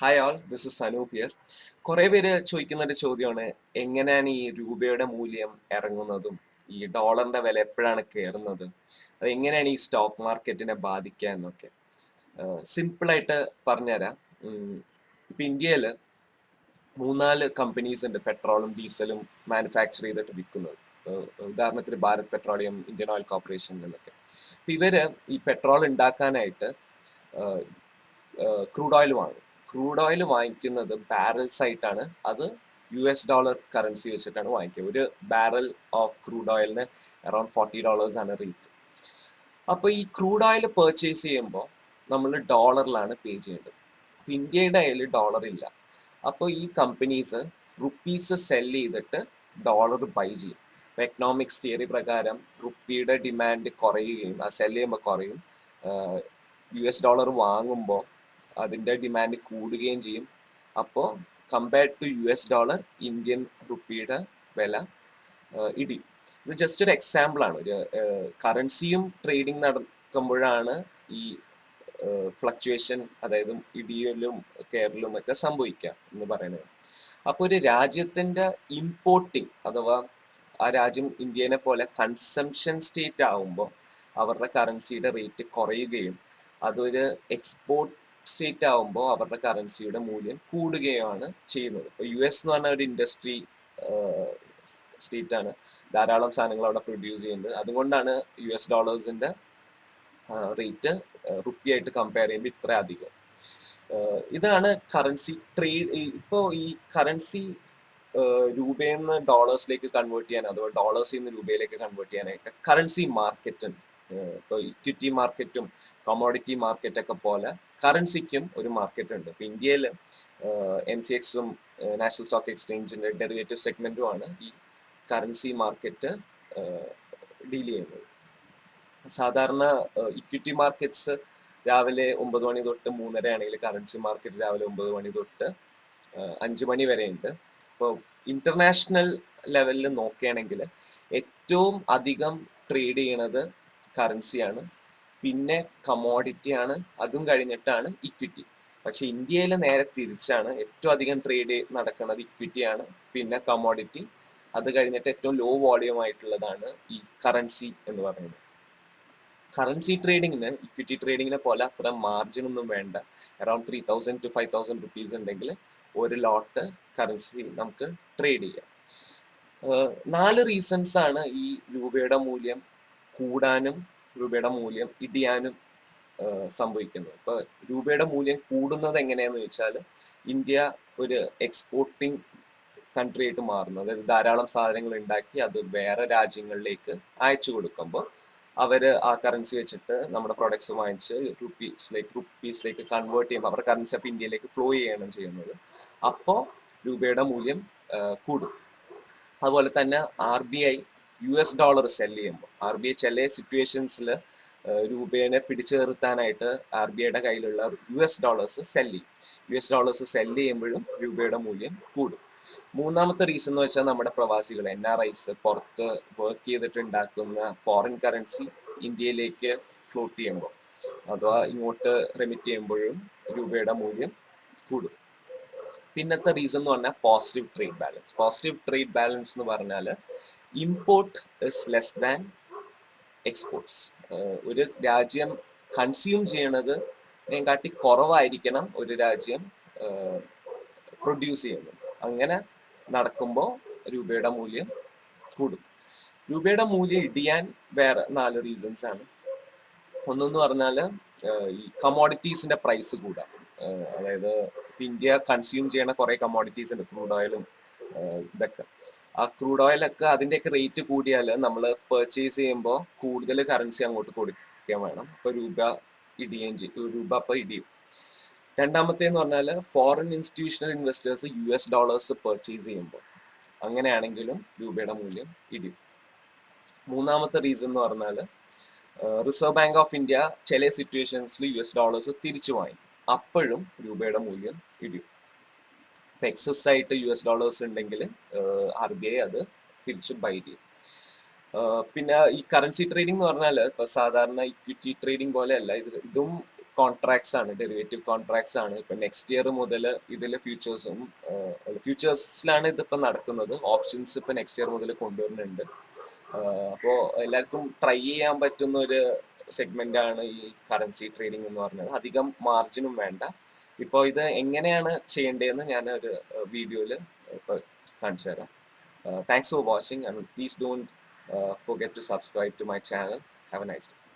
Hi all this is Sanoop here കുറെ പേര് ചോദിക്കുന്ന ഒരു ചോദ്യമാണ് എങ്ങനെയാണ് ഈ രൂപയുടെ മൂല്യം ഇറങ്ങുന്നതും ഈ ഡോളറിന്റെ വില എപ്പോഴാണ് കയറുന്നത് അത് എങ്ങനെയാണ് ഈ സ്റ്റോക്ക് മാർക്കറ്റിനെ ബാധിക്കുക എന്നൊക്കെ. സിമ്പിൾ ആയിട്ട് പറഞ്ഞുതരാം. ഇപ്പൊ ഇന്ത്യയിൽ മൂന്നാൽ കമ്പനീസ് ഉണ്ട് പെട്രോളും ഡീസലും മാനുഫാക്ചർ ചെയ്തിട്ട് വിൽക്കുന്നത്. ഉദാഹരണത്തിന് Bharat petroleum Indian oil corporation എന്നൊക്കെ. ഇപ്പൊ ഇവർ ഈ പെട്രോൾ ഉണ്ടാക്കാനായിട്ട് ക്രൂഡ് ഓയിൽ വാങ്ങും. ക്രൂഡ് ഓയിൽ വാങ്ങിക്കുന്നത് ബാരൽസ് ആയിട്ടാണ് അത് യു എസ് ഡോളർ കറൻസി വെച്ചിട്ടാണ് വാങ്ങിക്കുക. ഒരു ബാരൽ ഓഫ് ക്രൂഡ് ഓയിലിന് അറൌണ്ട് ഫോർട്ടി ഡോളേഴ്സ് ആണ് റേറ്റ്. അപ്പോൾ ഈ ക്രൂഡ് ഓയിൽ പർച്ചേസ് ചെയ്യുമ്പോൾ നമ്മൾ ഡോളറിലാണ് പേ ചെയ്യേണ്ടത്. അപ്പോൾ ഇന്ത്യയുടെ കയ്യിൽ ഡോളർ ഇല്ല. അപ്പോൾ ഈ കമ്പനീസ് റുപ്പീസ് സെൽ ചെയ്തിട്ട് ഡോളർ ബൈ ചെയ്യും. അപ്പോൾ എക്കണോമിക്സ് തിയറി പ്രകാരം റുപ്പിയുടെ ഡിമാൻഡ് കുറയുകയും ആ സെൽ ചെയ്യുമ്പോൾ കുറയും. യു എസ് ഡോളർ വാങ്ങുമ്പോൾ അതിന്റെ ഡിമാൻഡ് കൂടുകയും ചെയ്യും. അപ്പോൾ compared to U S dollar Indian റുപ്പിയുടെ വില ഇടി. ഇടിയും ഇത് ജസ്റ്റ് ഒരു എക്സാമ്പിൾ ആണ്. ഒരു കറൻസിയും ട്രേഡിംഗ് നടക്കുമ്പോഴാണ് ഈ ഫ്ലക്ച്വേഷൻ അതായത് ഇടിയലും കയറലും ഒക്കെ സംഭവിക്കുക എന്ന് പറയുന്നത്. അപ്പോൾ ഒരു രാജ്യത്തിന്റെ ഇമ്പോർട്ടിങ് അഥവാ ആ രാജ്യം ഇന്ത്യനെ പോലെ കൺസംഷൻ സ്റ്റേറ്റ് ആവുമ്പോൾ അവരുടെ കറൻസിയുടെ റേറ്റ് കുറയുകയും അതൊരു എക്സ്പോർട്ട് സ്റ്റേറ്റ് ആവുമ്പോൾ അവരുടെ കറൻസിയുടെ മൂല്യം കൂടുകയാണ് ചെയ്യുന്നത്. ഇപ്പോൾ യു എസ് എന്ന് പറഞ്ഞ ഒരു ഇൻഡസ്ട്രി സ്റ്റേറ്റ് ആണ്. ധാരാളം സാധനങ്ങൾ അവിടെ പ്രൊഡ്യൂസ് ചെയ്യുന്നത് അതുകൊണ്ടാണ് യു എസ് ഡോളേഴ്സിന്റെ റേറ്റ് റുപ്പി ആയിട്ട് കമ്പയർ ചെയ്യുമ്പോൾ ഇത്ര അധികം. ഇതാണ് കറൻസി ട്രേഡ് ഇപ്പോൾ ഈ കറൻസി രൂപയിൽ നിന്ന് ഡോളേഴ്സിലേക്ക് കൺവേർട്ട് ചെയ്യാൻ അഥവാ ഡോളേഴ്സിൽ നിന്ന് രൂപയിലേക്ക് കൺവേർട്ട് ചെയ്യാനായിട്ട് കറൻസി മാർക്കറ്റ് ഉണ്ട്. ഇപ്പോൾ ഇക്വിറ്റി മാർക്കറ്റും കമോഡിറ്റി മാർക്കറ്റ് ഒക്കെ പോലെ കറൻസിക്കും ഒരു മാർക്കറ്റ് ഉണ്ട്. ഇപ്പൊ ഇന്ത്യയിൽ എം സി എക്സും നാഷണൽ സ്റ്റോക്ക് എക്സ്ചേഞ്ചിന്റെ ഡെറിവേറ്റീവ് സെഗ്മെന്റുമാണ് ഈ കറൻസി മാർക്കറ്റ് ഡീൽ ചെയ്യുന്നത്. സാധാരണ ഇക്വിറ്റി മാർക്കറ്റ്സ് രാവിലെ ഒമ്പത് മണി തൊട്ട് മൂന്നര ആണെങ്കിൽ കറൻസി മാർക്കറ്റ് രാവിലെ ഒമ്പത് മണി തൊട്ട് അഞ്ച് മണി വരെയുണ്ട്. അപ്പോൾ ഇന്റർനാഷണൽ ലെവലിൽ നോക്കുകയാണെങ്കിൽ ഏറ്റവും അധികം ട്രേഡ് ചെയ്യണത് കറൻസിയാണ് പിന്നെ കമോഡിറ്റി ആണ്. അതും കഴിഞ്ഞിട്ടാണ് ഇക്വിറ്റി പക്ഷെ ഇന്ത്യയിൽ നേരെ തിരിച്ചാണ് ഏറ്റവും അധികം ട്രേഡ് നടക്കുന്നത് ഇക്വിറ്റിയാണ് പിന്നെ കമോഡിറ്റി അത് കഴിഞ്ഞിട്ട് ഏറ്റവും ലോ വോളിയം ആയിട്ടുള്ളതാണ് ഈ കറൻസി എന്ന് പറയുന്നത്. കറൻസി ട്രേഡിങ്ങിന് ഇക്വിറ്റി ട്രേഡിങ്ങിനെ പോലെ അത്ര മാർജിൻ ഒന്നും വേണ്ട. Around three thousand to five thousand rupees ഉണ്ടെങ്കിൽ ഒരു ലോട്ട് കറൻസി നമുക്ക് ട്രേഡ് ചെയ്യാം. നാല് റീസൺസ് ആണ് ഈ രൂപയുടെ മൂല്യം കൂടാനും രൂപയുടെ മൂല്യം ഇടിയാനും സംഭവിക്കുന്നു. സംഭവിക്കുന്നത് ഇപ്പൊ രൂപയുടെ മൂല്യം കൂടുന്നത് എങ്ങനെയാന്ന് വെച്ചാൽ ഇന്ത്യ ഒരു എക്സ്പോർട്ടിങ് കൺട്രി ആയിട്ട് മാറുന്നു. അതായത് ധാരാളം സാധനങ്ങൾ ഉണ്ടാക്കി അത് വേറെ രാജ്യങ്ങളിലേക്ക് അയച്ചു കൊടുക്കുമ്പോൾ അവർ ആ കറൻസി വെച്ചിട്ട് നമ്മുടെ പ്രൊഡക്ട്സ് വാങ്ങിച്ച് റുപ്പീസിലേക്ക് റുപ്പീസിലേക്ക് കൺവേർട്ട് ചെയ്യുമ്പോൾ അവരുടെ കറൻസി അപ്പോൾ ഇന്ത്യയിലേക്ക് ഫ്ലോ ചെയ്യണം ചെയ്യുന്നത്. അപ്പോൾ രൂപയുടെ മൂല്യം കൂടും. അതുപോലെ തന്നെ R B I U S dollar sell ചെയ്യുമ്പോൾ ആർ ബി ഐ ചില സിറ്റുവേഷൻസിൽ രൂപയെ പിടിച്ചു നിർത്താനായിട്ട് ആർ ബി ഐയുടെ കയ്യിലുള്ള യു എസ് ഡോളേഴ്സ് സെല്ല് ചെയ്യും. യു എസ് ഡോളേഴ്സ് സെല്ല് ചെയ്യുമ്പോഴും രൂപയുടെ മൂല്യം കൂടും. മൂന്നാമത്തെ റീസൺ എന്ന് വെച്ചാൽ നമ്മുടെ പ്രവാസികൾ എൻ ആർ ഐസ് പുറത്ത് വർക്ക് ചെയ്തിട്ട് ഉണ്ടാക്കുന്ന ഫോറിൻ കറൻസി ഇന്ത്യയിലേക്ക് ഫ്ലോട്ട് ചെയ്യുമ്പോൾ അഥവാ ഇങ്ങോട്ട് റെമിറ്റ് ചെയ്യുമ്പോഴും രൂപയുടെ മൂല്യം കൂടും. പിന്നത്തെ റീസൺ എന്ന് പറഞ്ഞാൽ positive trade balance positive trade balance എന്ന് പറഞ്ഞാൽ import is less than exports ഒരു രാജ്യം കൺസ്യൂം ചെയ്യണത് കാട്ടി കുറവായിരിക്കണം ഒരു രാജ്യം പ്രൊഡ്യൂസ് ചെയ്യുന്നത്. അങ്ങനെ നടക്കുമ്പോൾ രൂപയുടെ മൂല്യം കൂടും. രൂപയുടെ മൂല്യം ഇടിയാൻ വേറെ നാല് റീസൺസ് ആണ്. ഒന്നെന്ന് പറഞ്ഞാൽ ഈ കമോഡിറ്റീസിന്റെ പ്രൈസ് കൂടാം. അതായത് ഇന്ത്യ കൺസ്യൂം ചെയ്യണ കുറെ കമോഡിറ്റീസ് ഉണ്ട് ക്രൂഡ് ഓയിലും ഇതൊക്കെ. ആ ക്രൂഡ് ഓയിലൊക്കെ അതിന്റെയൊക്കെ റേറ്റ് കൂടിയാൽ നമ്മൾ പെർച്ചേസ് ചെയ്യുമ്പോൾ കൂടുതൽ കറൻസി അങ്ങോട്ട് കൊടുക്കാൻ വേണം. അപ്പൊ രൂപ ഇടിയും ചെയ്യും. രൂപ അപ്പൊ ഇടിയും. രണ്ടാമത്തേന്ന് പറഞ്ഞാൽ foreign institutional investors U S dollars purchase ചെയ്യുമ്പോൾ അങ്ങനെയാണെങ്കിലും രൂപയുടെ മൂല്യം ഇടിയും. മൂന്നാമത്തെ റീസൺ എന്ന് പറഞ്ഞാൽ റിസർവ് ബാങ്ക് ഓഫ് ഇന്ത്യ ചില സിറ്റുവേഷൻസിൽ യു എസ് ഡോളേഴ്സ് തിരിച്ചു വാങ്ങിക്കും. അപ്പോഴും രൂപയുടെ മൂല്യം ഇടിയും. എക്സസ് ആയിട്ട് യു എസ് ഡോളേഴ്സ് ഉണ്ടെങ്കിൽ ആർ ബി ഐ അത് തിരിച്ച് ബൈ ചെയ്യും. പിന്നെ ഈ കറൻസി ട്രേഡിംഗ് എന്ന് പറഞ്ഞാൽ ഇപ്പൊ സാധാരണ ഇക്വിറ്റി ട്രേഡിംഗ് പോലെയല്ല ഇത് ഇതും കോൺട്രാക്ട്സ് ആണ് ഡെറിവേറ്റീവ് കോൺട്രാക്ട്സ് ആണ്. ഇപ്പൊ നെക്സ്റ്റ് ഇയർ മുതൽ ഇതിലെ ഫ്യൂച്ചേഴ്സും ഫ്യൂച്ചേഴ്സിലാണ് ഇതിപ്പോ നടക്കുന്നത്. ഓപ്ഷൻസ് ഇപ്പൊ നെക്സ്റ്റ് ഇയർ മുതൽ കൊണ്ടുവരുന്നുണ്ട്. അപ്പോൾ എല്ലാവർക്കും ട്രൈ ചെയ്യാൻ പറ്റുന്ന ഒരു സെഗ്മെന്റ് ആണ് ഈ കറൻസി ട്രേഡിംഗ് എന്ന് പറഞ്ഞത്. അധികം മാർജിനും വേണ്ട. ഇപ്പോൾ ഇത് എങ്ങനെയാണ് ചെയ്യേണ്ടതെന്ന് ഞാൻ ഒരു വീഡിയോയിൽ ഇപ്പോൾ കാണിച്ചു തരാം. Thanks for watching and please don't forget to subscribe to my channel have a nice day.